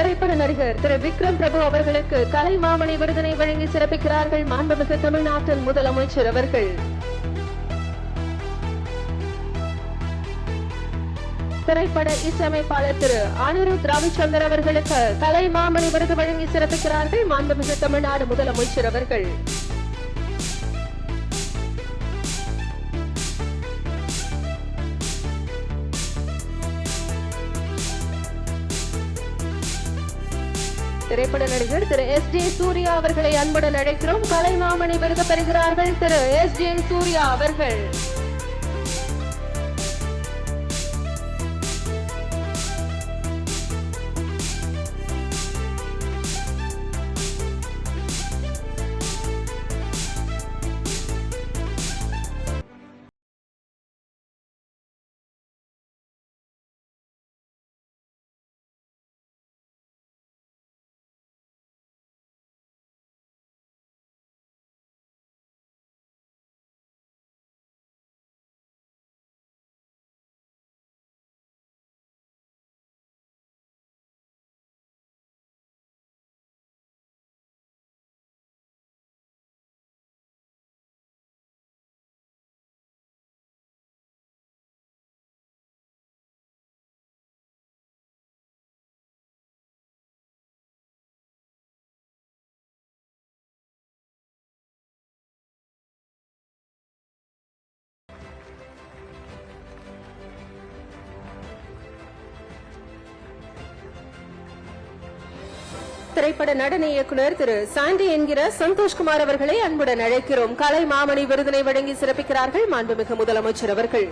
திரைப்பட நடிகர் திரு விக்ரம் பிரபு அவர்களுக்கு கலை மாமணி விருதினை வழங்கி சிறப்பிக்கிறார்கள் மாண்புமிகு தமிழ்நாட்டின் முதலமைச்சர் அவர்கள். திரைப்பட இசையமைப்பாளர் திரு அனிருத் ரவிச்சந்தர் அவர்களுக்கு கலை மாமணி விருது வழங்கி சிறப்பிக்கிறார்கள் மாண்புமிகு தமிழ்நாடு முதலமைச்சர் அவர்கள். திரைப்பட நடிகர் திரு எஸ் ஜே சூர்யா அவர்களை அன்புடன் அழைக்கிறோம். கலை மாமணி விருது பெறுகிறார்கள் திரு எஸ் ஜே சூர்யா அவர்கள். திரைப்பட நடன இயக்குனர் திரு சாண்டி என்கிற சந்தோஷ்குமார் அவர்களை அன்புடன் அழைக்கிறோம். கலை மாமணி விருதினை வழங்கி சிறப்பிக்கிறார்கள் மாண்புமிகு முதலமைச்சர் அவர்கள்.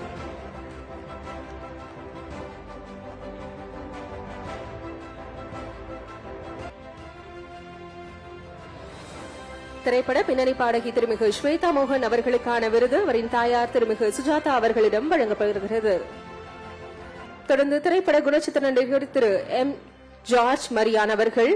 திரைப்பட பின்னணி பாடகி திருமிகு ஸ்வேதா மோகன் அவர்களுக்கான விருது அவரின் தாயார் திருமிகு சுஜாதா அவர்களிடம் வழங்கப்படுகிறது. தொடர்ந்து திரைப்பட குணச்சித்திர நடிகர் திரு எம். ஜார்ஜ் மரியான் அவர்கள்